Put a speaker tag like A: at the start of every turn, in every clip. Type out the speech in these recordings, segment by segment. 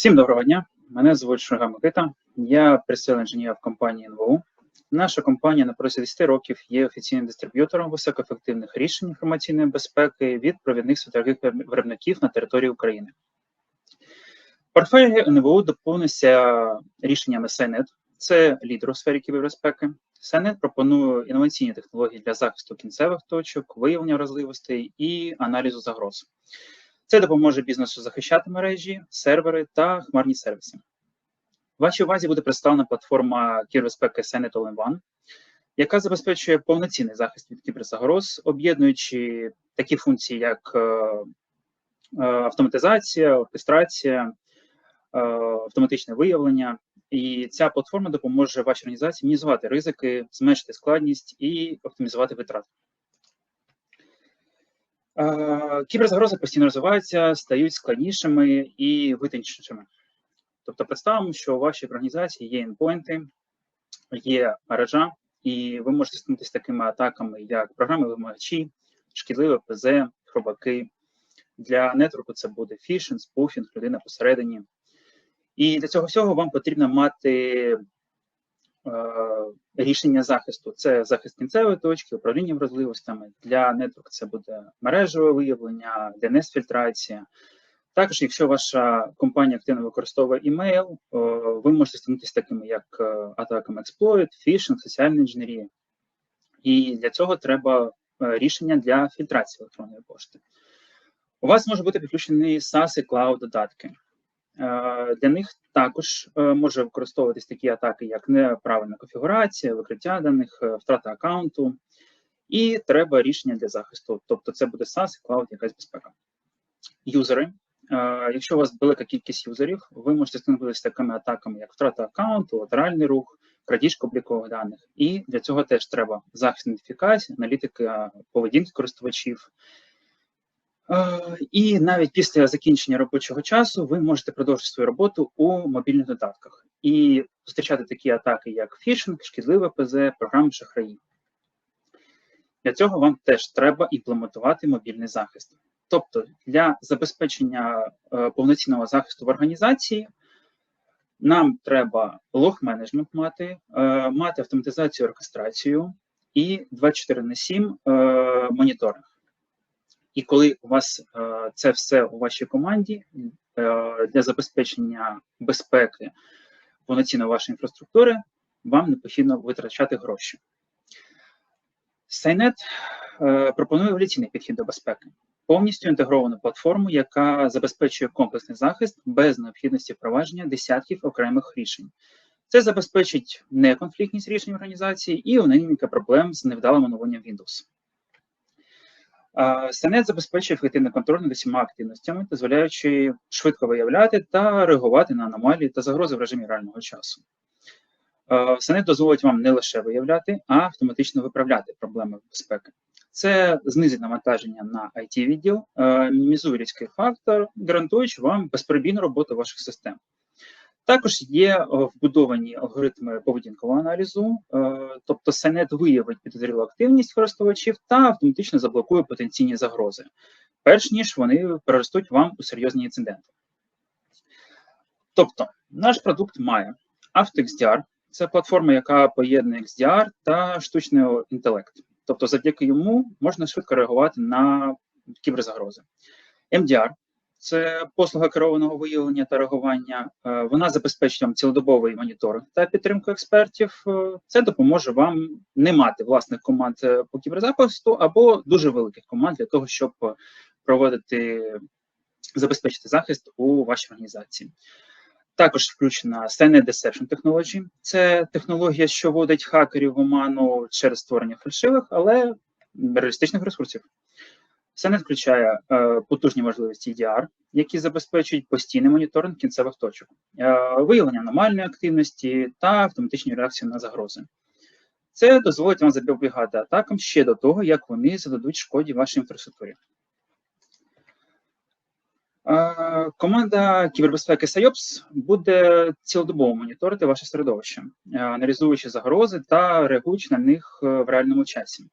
A: Всім доброго дня. Мене звуть Шурга Микита. Я пресел інженер в компанії НВУ. Наша компанія на протязі 10 років є офіційним дистриб'ютором високоефективних рішень інформаційної безпеки від провідних світових виробників на території України. Портфель НВУ доповнився рішеннями SINET. Це лідер у сфері кібербезпеки. SINET пропонує інноваційні технології для захисту кінцевих точок, виявлення вразливостей і аналізу загроз. Це допоможе бізнесу захищати мережі, сервери та хмарні сервіси. Вашій увазі буде представлена платформа кібербезпеки Senate All in One, яка забезпечує повноцінний захист від кіберзагроз, об'єднуючи такі функції, як е, е, автоматизація, оркестрація, е, автоматичне виявлення. І ця платформа допоможе вашій організації мінізувати ризики, зменшити складність і оптимізувати витрати. Кіберзагрози постійно розвиваються, стають складнішими і витонченішими. Тобто, представимо, що у вашій організації є ендпойнти, є мережа, і ви можете стикнутися такими атаками, як програми вимагачі, шкідливе ПЗ, хробаки. Для нетворку це буде фішинг, спуфінг, людина посередині. І для цього всього вам потрібно мати рішення захисту це захист кінцевої точки, управління вразливостями. Для нетворк це буде мережеве виявлення, DNS-фільтрація. Також, якщо ваша компанія активно використовує імейл, ви можете стикнутися такими, як е, атаками експлойт, фішинг, соціальна інженерія. І для цього треба е, рішення для фільтрації електронної пошти. У вас може бути підключений SaaS і Cloud додатки. Е, для них також е, може використовуватись такі атаки, як неправильна конфігурація, викриття даних, е, втрата аккаунту, і треба рішення для захисту. Тобто це буде SaaS, Cloud, якась безпека. Юзери. Якщо у вас велика кількість юзерів, ви можете стикнутися такими атаками, як втрата аккаунту, латеральний рух, крадіжка облікових даних. І для цього теж треба захист ідентифікації, аналітика поведінки користувачів. І навіть після закінчення робочого часу ви можете продовжити свою роботу у мобільних додатках і зустрічати такі атаки, як фішинг, шкідливе ПЗ, програми шахраї. Для цього вам теж треба імплементувати мобільний захист. Тобто для забезпечення е, повноцінного захисту в організації нам треба лог-менеджмент мати, е, мати автоматизацію оркестрацію і 24 на 7 е, моніторинг. І коли у вас е, це все у вашій команді е, для забезпечення безпеки повноцінно вашої інфраструктури, вам не потрібно витрачати гроші. Сайнет е, пропонує еволюційний підхід до безпеки, повністю інтегровану платформу, яка забезпечує комплексний захист без необхідності впровадження десятків окремих рішень. Це забезпечить неконфліктність рішень організації і уникнення проблем з невдалим оновленням Windows. Сенет забезпечує ефективний контроль над усіма активностями, дозволяючи швидко виявляти та реагувати на аномалії та загрози в режимі реального часу. Сенет дозволить вам не лише виявляти, а автоматично виправляти проблеми безпеки. Це знизить навантаження на it відділ мінімізує людський фактор, гарантуючи вам безперебійну роботу ваших систем. Також є е, вбудовані алгоритми поведінкового аналізу, е, тобто Сайнет виявить підозрілу активність користувачів та автоматично заблокує потенційні загрози, перш ніж вони переростуть вам у серйозні інциденти. Тобто, наш продукт має AutoXDR, це платформа, яка поєднує XDR та штучний інтелект. Тобто, завдяки йому можна швидко реагувати на кіберзагрози. MDR це послуга керованого виявлення та реагування. Е, вона забезпечить вам цілодобовий моніторинг та підтримку експертів. Е, це допоможе вам не мати власних команд е, по кіберзахисту або дуже великих команд для того, щоб проводити забезпечити захист у вашій організації. Також включена Signet Deception Technology. Це технологія, що вводить хакерів в оману через створення фальшивих, але реалістичних ресурсів. Це не включає е, потужні можливості EDR, які забезпечують постійний моніторинг кінцевих точок, е, виявлення аномальної активності та автоматичні реакції на загрози. Це дозволить вам запобігати атакам ще до того, як вони зададуть шкоді вашій інфраструктурі. Е, команда кібербезпеки SIOPS буде цілодобово моніторити ваше середовище, е, аналізуючи загрози та реагуючи на них е, в реальному часі.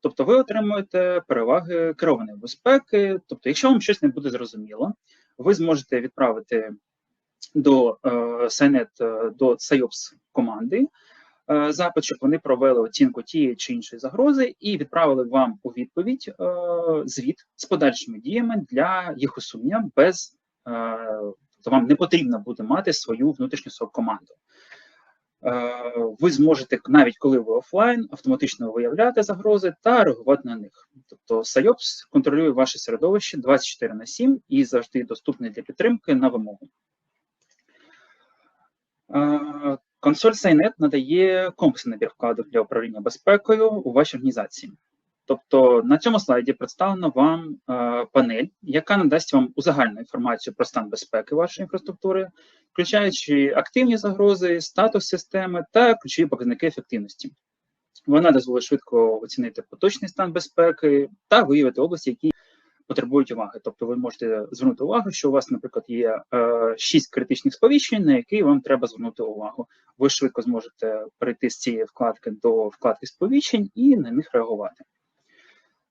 A: Тобто ви отримуєте переваги керованої безпеки. Тобто, якщо вам щось не буде зрозуміло, ви зможете відправити до е, Сайнет, е, до SIOPS команди е, запит, щоб вони провели оцінку тієї чи іншої загрози і відправили вам у відповідь звіт з подальшими діями для їх усунення без е, то вам не потрібно буде мати свою внутрішню сок команду. Е, ви зможете навіть коли ви офлайн автоматично виявляти загрози та реагувати на них. Тобто SIOPS контролює ваше середовище 24 на 7 і завжди доступний для підтримки на вимогу. Е, консоль Сайнет надає комплексний набір вкладок для управління безпекою у вашій організації. Тобто на цьому слайді представлена вам е, панель, яка надасть вам узагальну інформацію про стан безпеки вашої інфраструктури, включаючи активні загрози, статус системи та ключові показники ефективності. Вона дозволить швидко оцінити поточний стан безпеки та виявити області, які потребують уваги. Тобто, ви можете звернути увагу, що у вас, наприклад, є е, критичних сповіщень, на які вам треба звернути увагу. Ви швидко зможете перейти з цієї вкладки до вкладки сповіщень і на них реагувати.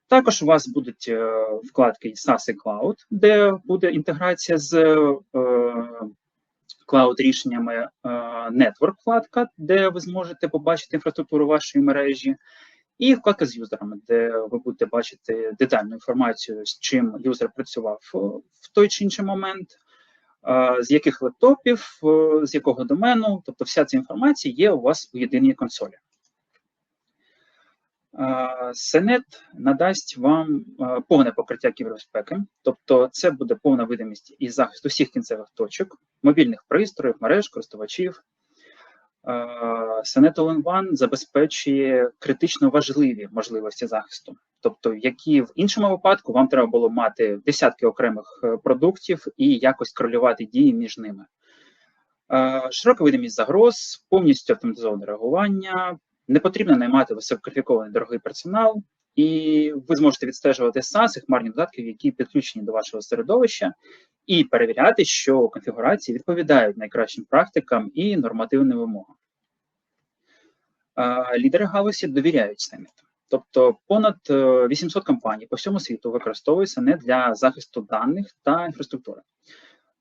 A: Також у вас будуть е, вкладки SaaS і Cloud, де буде інтеграція з cloud рішеннями е, Network вкладка, де ви зможете побачити інфраструктуру вашої мережі, і вкладка з юзерами, де ви будете бачити детальну інформацію, з чим юзер працював в той чи інший момент, е, з яких лептопів, з якого домену. Тобто, вся ця інформація є у вас у єдиній консолі. Сенет надасть вам повне покриття кібербезпеки, тобто це буде повна видимість і захист усіх кінцевих точок, мобільних пристроїв, мереж, користувачів. Senet All-in-One забезпечує критично важливі можливості захисту, тобто, які в іншому випадку вам треба було мати десятки окремих е, продуктів і якось корелювати дії між ними. Широка видимість загроз, повністю автоматизоване реагування, не потрібно наймати висококваліфікований дорогий персонал, і ви зможете відстежувати SaaS і хмарні додатки, які підключені до вашого середовища, і перевіряти, що конфігурації відповідають найкращим практикам і нормативним вимогам. Лідери галузі довіряють Сенет. Тобто понад 800 е, компаній по всьому світу використовуються не для захисту даних та інфраструктури.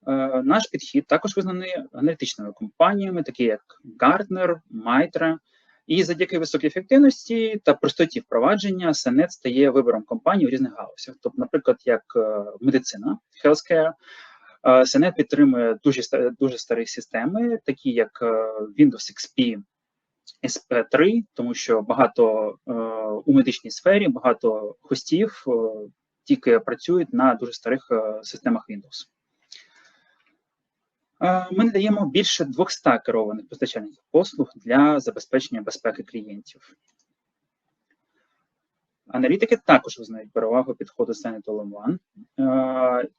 A: Е, наш підхід також визнаний аналітичними компаніями, такі як Gartner, Mitra, і завдяки високій ефективності та простоті впровадження Сенет стає вибором компаній у різних галузях. Тобто, наприклад, як е, медицина, healthcare, Сенет підтримує дуже дуже старі системи, такі як е, Windows XP SP3, тому що багато е, у медичній сфері багато хостів тільки працюють на дуже старих системах Windows. Ми надаємо більше 200 керованих постачальників послуг для забезпечення безпеки клієнтів. Аналітики також визнають перевагу підходу Senate All-in-One.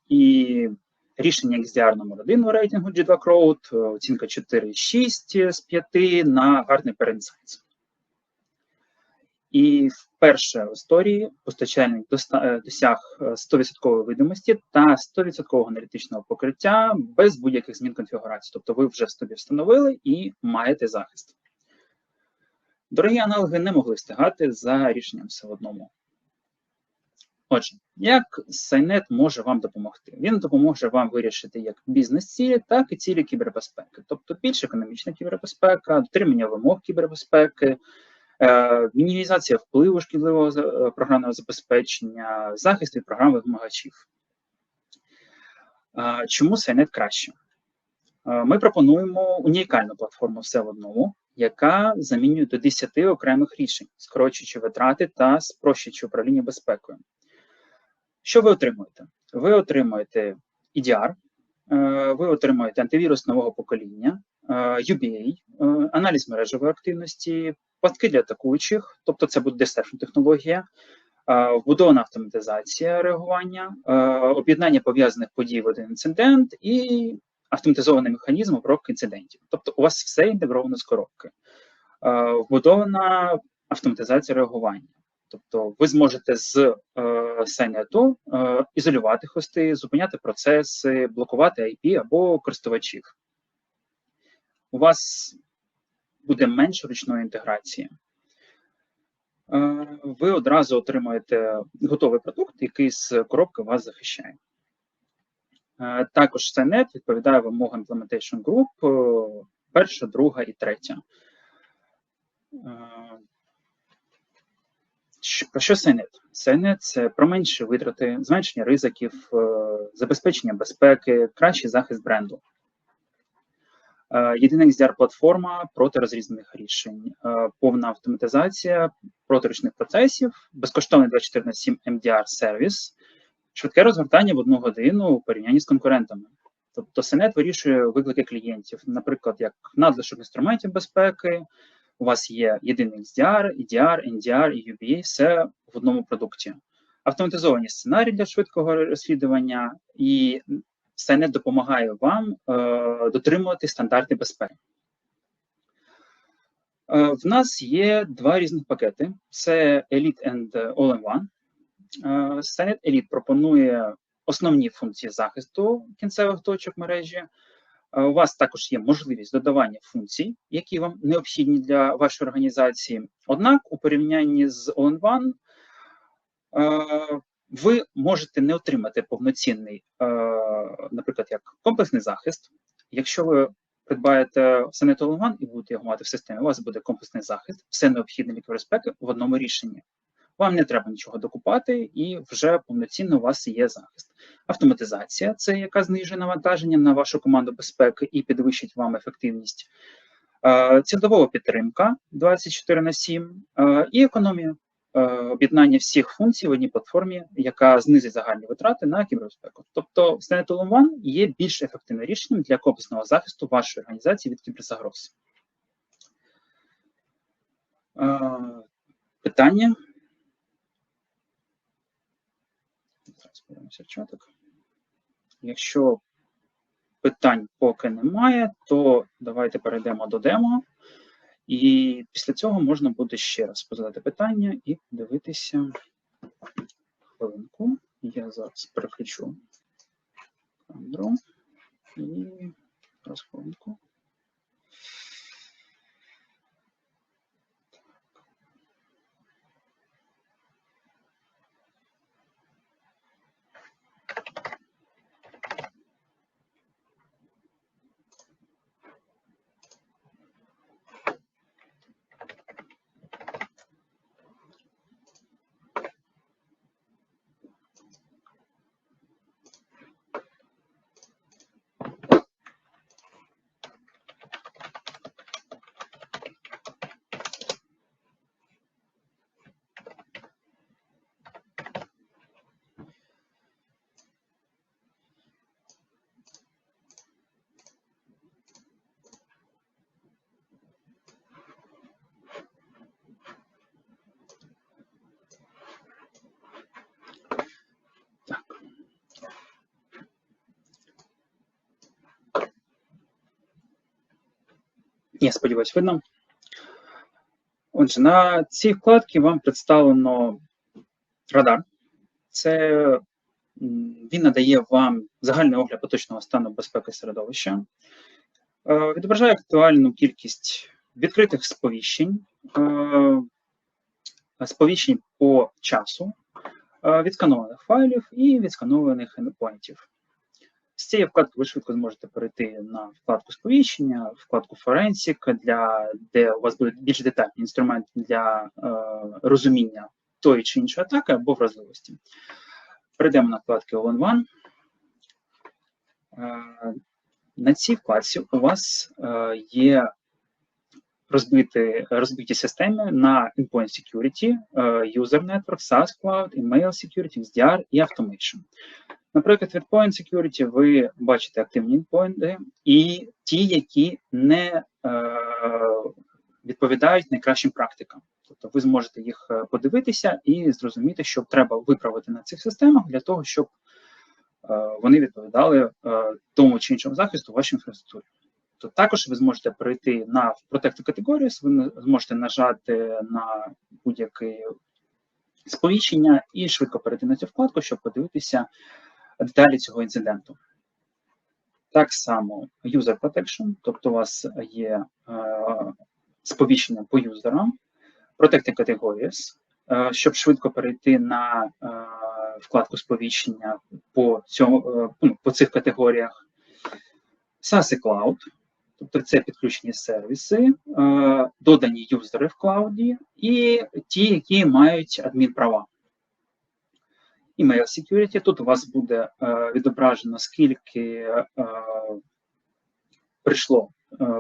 A: І рішення XDR номер 1 у рейтингу G2 Crowd, оцінка 4,6 з 5 на гарний перенсайт. І вперше в історії постачальник е, досяг 100% е, видимості та 100% аналітичного покриття без будь-яких змін конфігурації. Тобто ви вже собі встановили і маєте захист. Дорогі аналоги не могли встигати за рішенням все в одному. Отже, як Сайнет може вам допомогти? Він допоможе вам вирішити як бізнес-цілі, так і цілі кібербезпеки, тобто більш економічна кібербезпека, дотримання вимог кібербезпеки, мінімізація впливу шкідливого е, програмного забезпечення, захист від програм вимагачів. Е, чому Сайнет краще? Ми пропонуємо унікальну платформу все в одному, яка замінює до 10 окремих рішень, скорочуючи витрати та спрощуючи управління безпекою. Що ви отримуєте? Ви отримуєте EDR, ви отримуєте антивірус нового покоління, UBA, аналіз мережевої активності, пастки для атакуючих, тобто це буде десерфна технологія, вбудована автоматизація реагування, об'єднання пов'язаних подій в один інцидент і автоматизований механізм обробки інцидентів. Тобто у вас все інтегровано з коробки, вбудована автоматизація реагування. Тобто ви зможете з е, Сайнету е, ізолювати хости, зупиняти процеси, блокувати IP або користувачів. У вас буде менше ручної інтеграції. Е, ви одразу отримаєте готовий продукт, який з коробки вас захищає. Е, Також CNET відповідає вимогам Implementation Group е, перша, друга і третя. Про що CNET? CNET – це про менші витрати, зменшення ризиків, забезпечення безпеки, кращий захист бренду. Е, Єдина XDR-платформа проти розрізнених рішень, е, повна автоматизація проторучних процесів, безкоштовний 24 на 7 MDR сервіс, швидке розгортання в одну годину у порівнянні з конкурентами. Тобто Сенет вирішує виклики клієнтів, наприклад, як надлишок інструментів безпеки. У вас є єдиний XDR, EDR, NDR і UBA, все в одному продукті. Автоматизовані сценарії для швидкого розслідування, і Сенет допомагає вам е, дотримувати стандарти безпеки. Е, в нас є два різних пакети: це Elite and All-in-One. Е, Elite пропонує основні функції захисту кінцевих точок мережі. Е, У вас також є можливість додавання функцій, які вам необхідні для вашої організації. Однак, у порівнянні з All-in-One е, ви можете не отримати повноцінний, е, наприклад, як комплексний захист. Якщо ви придбаєте All-in-One і будете його мати в системі, у вас буде комплексний захист, все необхідне для безпеки в одному рішенні. Вам не треба нічого докупати, і вже повноцінно у вас є захист. Автоматизація це яка знижує навантаження на вашу команду безпеки і підвищить вам ефективність. Е, Цілодобова підтримка 24 на 7 е, і економія об'єднання всіх функцій в одній платформі, яка знизить загальні витрати на кібербезпеку. Тобто Stanet All-in-One є більш ефективним рішенням для комплексного захисту вашої організації від кіберзагроз. Е, Питання. Зараз подивимося в чатик. Якщо питань поки немає, то давайте перейдемо до демо. І після цього можна буде ще раз позадати питання і подивитися хвилинку. Я зараз переключу камеру і зараз Я сподіваюсь, видно. Отже, на цій вкладці вам представлено радар. Це він надає вам загальний огляд поточного стану безпеки середовища, Е, відображає актуальну кількість відкритих сповіщень, е, сповіщень по часу, е, відсканованих файлів і відсканованих ендпоінтів. З цієї вкладки ви швидко зможете перейти на вкладку сповіщення, вкладку Forensic, для, де у вас буде більш детальний інструмент для е, розуміння тої чи іншої атаки або вразливості. Перейдемо на вкладки All-in-One. Е, на цій вкладці у вас е, є розбиті, розбиті системи на Endpoint Security, е, User Network, SaaS Cloud, Email Security, XDR і Automation. Наприклад, від Point Security ви бачите активні endpoints і ті, які не е, відповідають найкращим практикам. Тобто ви зможете їх е, подивитися і зрозуміти, що треба виправити на цих системах для того, щоб е, вони відповідали е, тому чи іншому захисту вашій інфраструктурі. То також ви зможете перейти на Protect Categories, ви зможете нажати на будь-яке сповіщення і швидко перейти на цю вкладку, щоб подивитися деталі цього інциденту. Так само User Protection, тобто у вас є е, сповіщення по юзерам, Protect Categories, е, щоб швидко перейти на е, вкладку сповіщення по цьому, ну, по цих категоріях. SaaS і Cloud, тобто це підключені сервіси, додані юзери в клауді і ті, які мають адмінправа. Email Security. Тут у вас буде відображено, скільки прийшло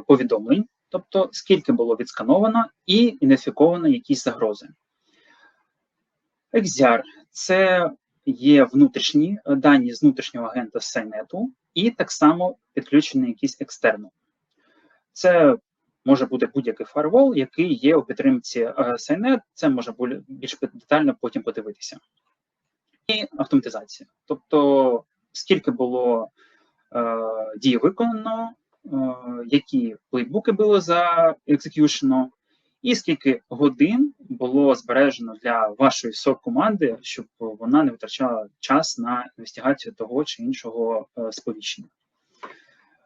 A: повідомлень, тобто скільки було відскановано і ідентифіковано якісь загрози. XDR – це є внутрішні дані з внутрішнього агента Сайнету, і так само підключений якийсь екстерно. Це може бути будь-який фаервол, який є у підтримці Сайнет, це може більш детально потім подивитися. Автоматизація. Тобто, скільки було е, дій виконано, е, які плейбуки було за екзекюшено, і скільки годин було збережено для вашої сок команди, щоб вона не витрачала час на інвестигацію того чи іншого е, сповіщення.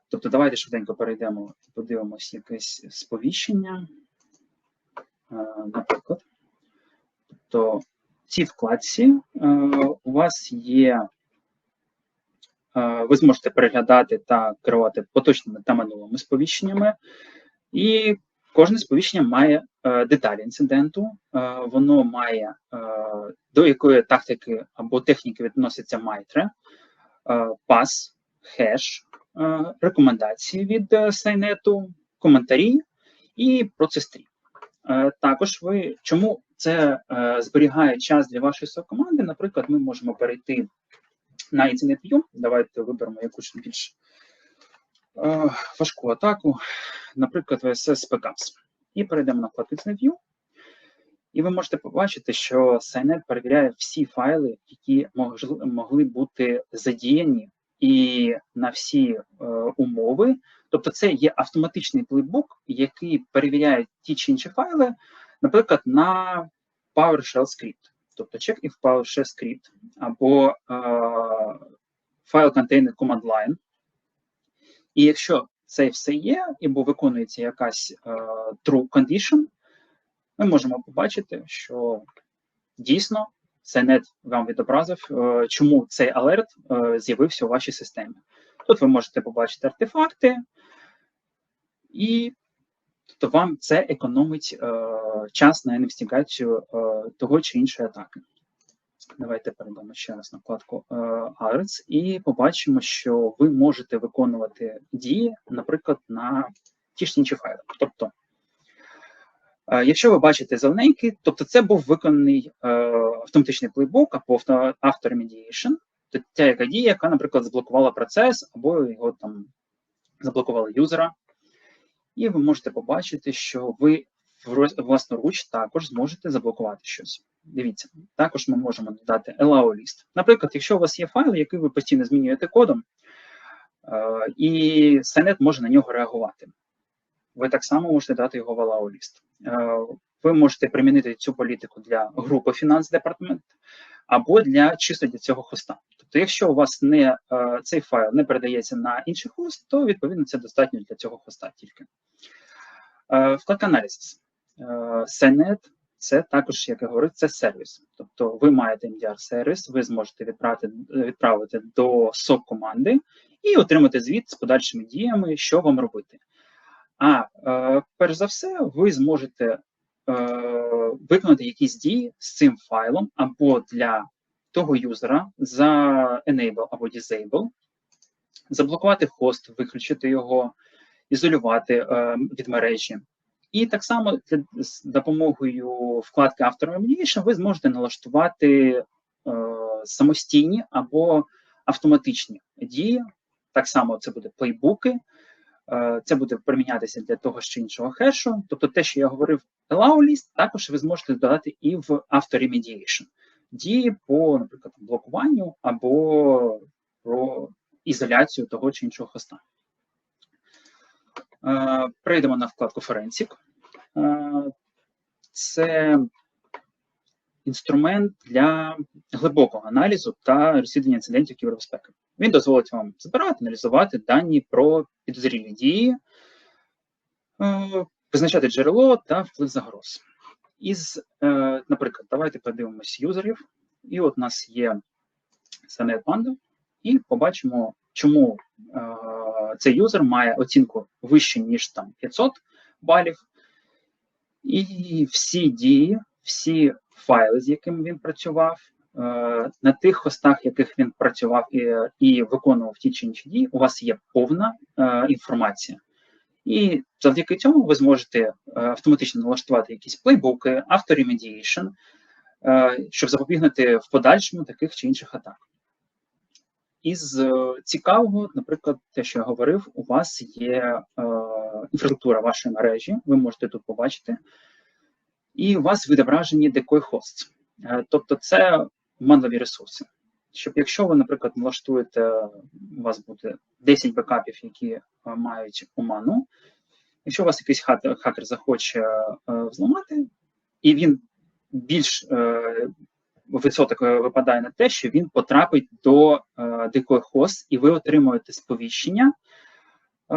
A: Тобто, давайте швиденько перейдемо і подивимося якесь сповіщення. Е, наприклад, тобто цій вкладці е, у вас є. Ви зможете переглядати та керувати поточними та минулими сповіщеннями, і Кожне сповіщення має е, деталі інциденту, е, воно має е, до якої тактики або техніки відноситься майтре, е, пас, хеш, е, рекомендації від е, сайнету, коментарі і процес-трі. Е, також ви чому це е, зберігає час для вашої команди? Наприклад, ми можемо перейти на View. Давайте виберемо якусь більш Е, важку атаку, наприклад, VSS Backups. І перейдемо на вкладку View. І ви можете побачити, що Signet перевіряє всі файли, які могли бути задіяні і на всі е, умови. Тобто, це є автоматичний плейбук, який перевіряє ті чи інші файли, наприклад, на PowerShell Script. Тобто check if PowerShell Script або е, файл container command line. І якщо це все є, або виконується якась uh, true condition, ми можемо побачити, що дійсно Сайнет вам відобразив, uh, чому цей алерт з'явився у вашій системі. Тут ви можете побачити артефакти, і тобто вам це економить час на інвестигацію того чи іншої атаки. Давайте перейдемо ще раз на вкладку е, Alerts і побачимо, що ви можете виконувати дії, наприклад, на ті ж інші файли. Тобто, е, якщо ви бачите зелененький, тобто це був виконаний е, автоматичний плейбук або авторемедієшн, то ця яка дія, яка, наприклад, заблокувала процес, або його там заблокували юзера. І ви можете побачити, що ви власноруч також зможете заблокувати щось. Дивіться, також ми можемо додати allow list. Наприклад, якщо у вас є файл, який ви постійно змінюєте кодом, е, і Сайнет може на нього реагувати. Ви так само можете дати його в allow list. Е, ви можете примінити цю політику для групи фінанс департамент або для чисто для цього хоста. Тобто, якщо у вас не е, цей файл не передається на інший хост, то відповідно це достатньо для цього хоста тільки. Вкладка аналізис. Сайнет це також, як я говорю, це сервіс. Тобто ви маєте MDR-сервіс, ви зможете відправити відправити до сок команди і отримати звіт з подальшими діями, що вам робити. А е, перш за все, ви зможете е, виконати якісь дії з цим файлом або для того юзера за enable або disable, заблокувати хост, виключити його, ізолювати е, від мережі. І так само з допомогою вкладки After Remediation ви зможете налаштувати е, самостійні або автоматичні дії. Так само це буде плейбуки, е, це буде примінятися для того чи іншого хешу. Тобто те, що я говорив, allow list, також ви зможете додати і в After Remediation. Дії по, наприклад, блокуванню або про ізоляцію того чи іншого хоста. Е, перейдемо на вкладку Forensic. Е, це інструмент для глибокого аналізу та розслідування інцидентів кібербезпеки. Він дозволить вам збирати, аналізувати дані про підозрілі дії, е, визначати джерело та вплив загроз. Із, наприклад, давайте подивимось юзерів. І от у нас є Sanet Panda і побачимо, чому е, цей юзер має оцінку вище, ніж там 500 балів. І всі дії, всі файли, з якими він працював, е, на тих хостах, яких він працював і, і виконував ті чи інші дії, у вас є повна е, інформація. І завдяки цьому ви зможете е, автоматично налаштувати якісь плейбуки, авторемедієшн, е, щоб запобігнути в подальшому таких чи інших атак. Із е, цікавого, наприклад, те, що я говорив, у вас є інфраструктура вашої мережі, ви можете тут побачити, і у вас відображені decoy hosts. Е, тобто це мандові ресурси. Щоб якщо ви, наприклад, налаштуєте, у вас буде 10 бекапів, які е, мають оману, якщо у вас якийсь хакер, хакер захоче е, взламати, і він більш е, відсоток випадає на те, що він потрапить до е, дикої хост, і ви отримуєте сповіщення е,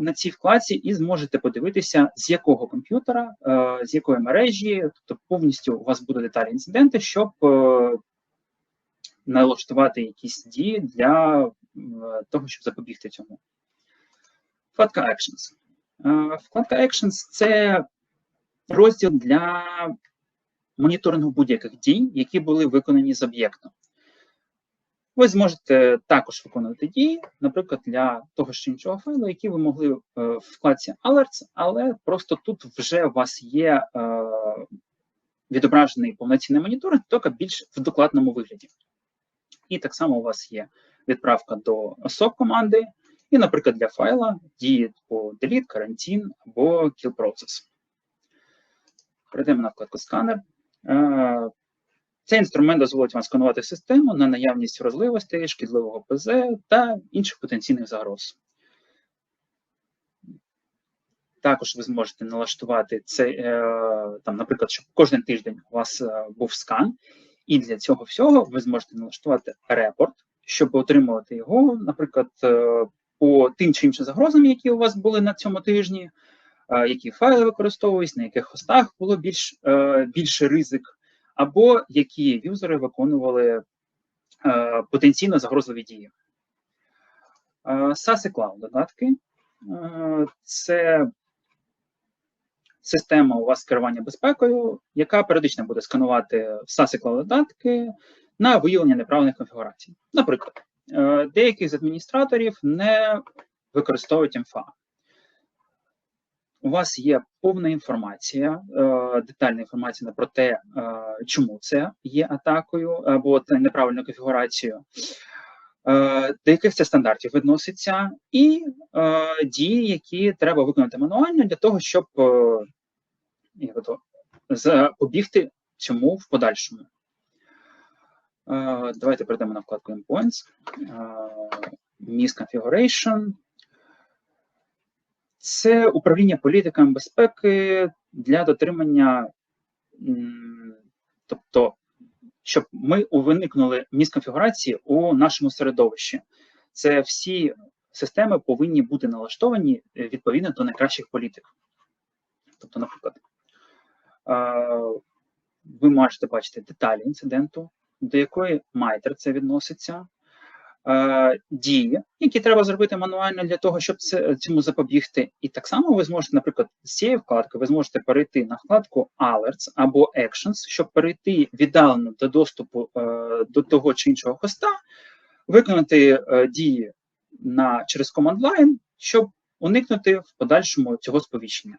A: на цій вкладці, і зможете подивитися, з якого комп'ютера, е, з якої мережі, тобто повністю у вас будуть деталі інциденти, щоб е, налаштувати якісь дії для е, того, щоб запобігти цьому. Вкладка Actions. Е, Вкладка Actions це розділ для моніторингу будь-яких дій, які були виконані з об'єктом. Ви зможете також виконувати дії, наприклад, для того чи іншого файлу, які ви могли е, в вкладці Alerts, але просто тут вже у вас є е, відображений повноцінний моніторинг, тільки більш в докладному вигляді. І так само у вас є відправка до SOP команди, і, наприклад, для файла дії по delete, карантин або kill process. Перейдемо на вкладку сканер. Е, Цей інструмент дозволить вам сканувати систему на наявність вразливостей, шкідливого ПЗ та інших потенційних загроз. Також ви зможете налаштувати це, е, там, наприклад, щоб кожен тиждень у вас е, був скан, і для цього всього ви зможете налаштувати репорт, щоб отримувати його, наприклад, е, по тим чи іншим загрозам, які у вас були на цьому тижні, е, які файли використовують, на яких хостах було більш, е, більше ризик, або які юзери виконували потенційно загрозливі дії. SaaS і Cloud додатки це система у вас керування безпекою, яка періодично буде сканувати SaaS і Cloud додатки на виявлення неправильних конфігурацій. Наприклад, е, деякі з адміністраторів не використовують МФА. У вас є повна інформація, е, детальна інформація про те, е, чому це є атакою або неправильною конфігурацією, до яких це стандартів відноситься, і дії, які треба виконати мануально для того, щоб запобігти цьому в подальшому. Давайте перейдемо на вкладку Endpoints. Miss Configuration. Це управління політиками безпеки для дотримання, тобто, щоб ми виникнули місконфігурації у нашому середовищі. Це всі системи повинні бути налаштовані відповідно до найкращих політик. Тобто, наприклад, ви можете бачити деталі інциденту, до якої майтер це відноситься, дії, які треба зробити мануально для того, щоб цьому запобігти. І так само ви зможете, наприклад, з цієї вкладки ви зможете перейти на вкладку Alerts або Actions, щоб перейти віддалено до доступу е, до того чи іншого хоста, виконати е, дії на, через Command Line, щоб уникнути в подальшому цього сповіщення.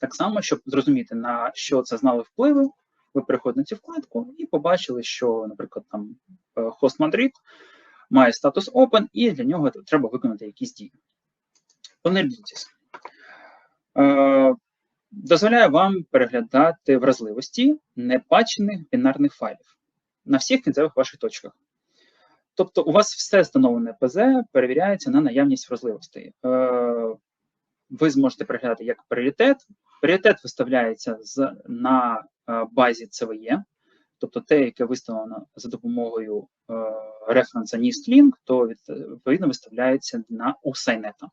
A: Так само, щоб зрозуміти, на що це знали впливи, ви переходите на цю вкладку і побачили, що, наприклад, там е, хост Madrid має статус Open, і для нього треба виконати якісь дії. Е, дозволяє вам переглядати вразливості непачених бінарних файлів на всіх кінцевих ваших точках. Тобто, у вас все встановлене ПЗ перевіряється на наявність вразливостей. Е, ви зможете переглядати як пріоритет. Пріоритет виставляється з, на е, базі CVE, тобто те, яке виставлено за допомогою е, референса NIST-Link, то відповідно виставляється на сайнета.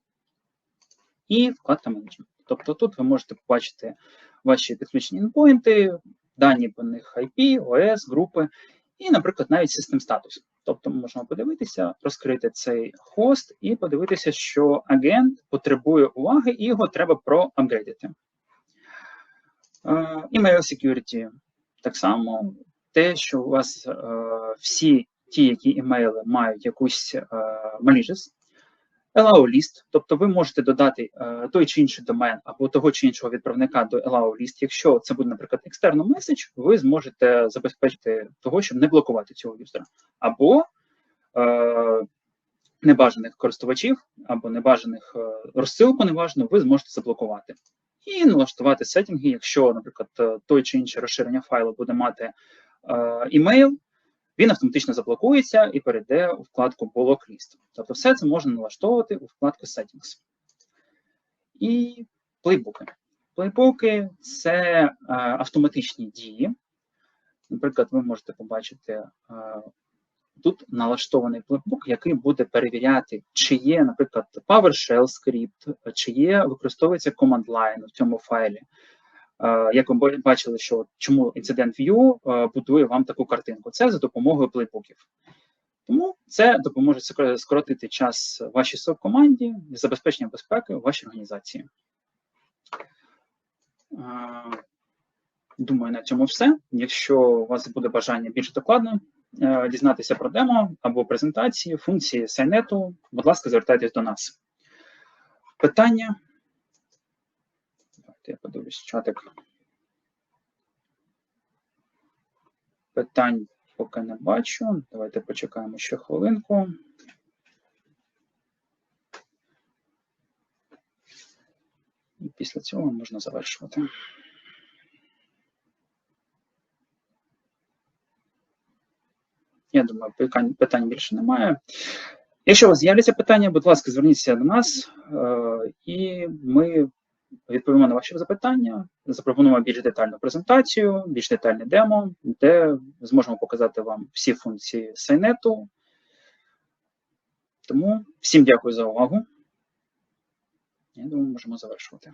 A: І вкладка менеджмент. Тобто тут ви можете побачити ваші підключені endpoinти, дані по них IP, OS, групи, і, наприклад, навіть систем статус. Тобто ми можемо подивитися, розкрити цей хост і подивитися, що агент потребує уваги, і його треба проапгрейдити. Е, Email security так само. Те, що у вас е, всі ті, які імейли мають якусь е, malicious, allow list, тобто ви можете додати е, той чи інший домен або того чи іншого відправника до allow list. Якщо це буде, наприклад, external message, ви зможете забезпечити того, щоб не блокувати цього юзера. Або е, небажаних користувачів, або небажаних е, розсилку неважно, ви зможете заблокувати. І налаштувати сеттинги, якщо, наприклад, е, той чи інше розширення файлу буде мати імейл, він автоматично заблокується і перейде у вкладку Block List. Тобто все це можна налаштовувати у вкладку Settings. І плейбуки. Плейбуки це е, автоматичні дії. Наприклад, ви можете побачити е, тут налаштований плейбук, який буде перевіряти, чи є, наприклад, PowerShell скрипт, чи є використовується command line в цьому файлі. Е, Як ви бачили, що чому Incident View е, будує вам таку картинку? Це за допомогою плейбуків. Тому це допоможе скоротити час вашій субкоманді забезпечення безпеки у вашій організації. Е, Думаю, на цьому все. Якщо у вас буде бажання більш докладно дізнатися про демо або презентації, функції сайнету, будь ласка, звертайтесь до нас. Питання? Давайте я подивлюсь чатик. Питань поки не бачу. Давайте почекаємо ще хвилинку. І після цього можна завершувати. Я думаю, питань- питань більше немає. Якщо у вас з'являться питання, будь ласка, зверніться до нас, е, і ми відповімо на ваші запитання, запропонуємо більш детальну презентацію, більш детальне демо, де зможемо показати вам всі функції сайнету. Тому всім дякую за увагу. Я думаю, можемо завершувати.